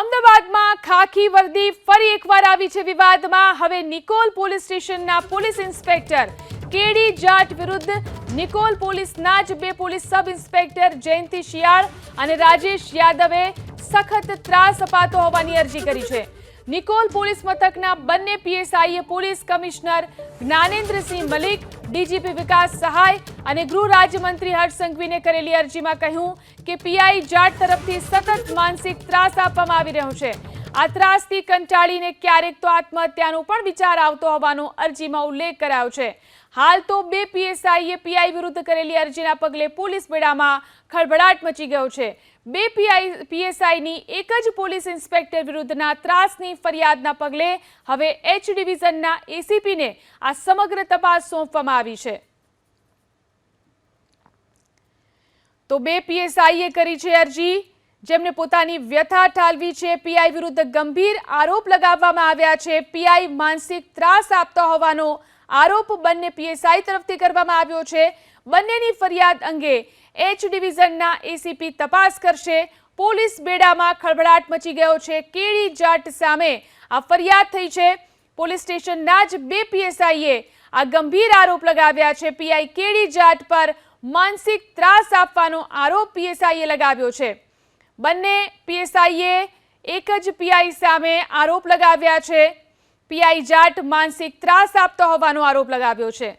અમદાવાદમાં ખાખી વર્દી ફરી એકવાર આવી છે વિવાદમાં. હવે નિકોલ પોલીસ સ્ટેશનના પોલીસ ઇન્સ્પેક્ટર કેડી જાટ વિરુદ્ધ નિકોલ પોલીસના જ બે પોલીસ સબ ઇન્સ્પેક્ટર જયંતિ શિયાળ અને રાજેશ યાદવે સખત ત્રાસ અપાતો હોવાની અરજી કરી છે. નિકોલ પોલીસ મથકના બંને પીએસઆઈએ police commissioner Gyanendrasingh Malik, DGP Vikas Sahay અને ગૃહ રાજ્યમંત્રી હર્ષ સંઘવીને કરેલી અરજીમાં કહ્યું કે પીઆઈ જાટ તરફથી સતત માનસિક ત્રાસ આપવામાં આવી રહ્યો છે. આ ત્રાસથી કંટાળીને ક્યારેક તો આત્મહત્યાનો પણ વિચાર આવતો હોવાનો અરજીમાં ઉલ્લેખ કરાયો છે. હાલ તો બે પીએસઆઈએ પીઆઈ વિરુદ્ધ કરેલી અરજીના પગલે પોલીસ બેડામાં ખળભળાટ મચી ગયો છે. બે પીઆઈ, પીએસઆઈની એક જ પોલીસ ઇન્સ્પેક્ટર વિરુદ્ધના ત્રાસની ફરિયાદના પગલે હવે એચ ડિવિઝનના એસીપીને આ સમગ્ર તપાસ સોંપવામાં આવી છે. તો બે પીએસઆઈએ કરી છે અરજી. જેમને પોતાની વ્યથા ઠાલવી છે, પીઆઈ વિરુદ્ધ ગંભીર આરોપ લગાવવામાં આવ્યા છે. પીઆઈ માનસિક ત્રાસ આપતા હોવાનો આરોપ બંને પીએસઆઈ તરફથી કરવામાં આવ્યો છે. બંનેની ફરિયાદ અંગે એચ ડિવિઝનના એસીપી તપાસ કરશે. પોલીસ બેડામાં ખળભળાટ મચી ગયો છે. કેડી જાટ સામે આ ફરિયાદ થઈ છે. પોલીસ સ્ટેશનના જ બે પીએસઆઈએ આ ગંભીર આરોપ લગાવ્યા છે. પીઆઈ કેડી જાટ પર માનસિક ત્રાસ આપવાનો આરોપ પીએસઆઈએ લગાવ્યો છે. બંને પીએસઆઈએ એક જ પીઆઈ સામે આરોપ લગાવ્યા છે. પીઆઈ જાટ માનસિક ત્રાસ આપતો હોવાનો આરોપ લગાવ્યો છે.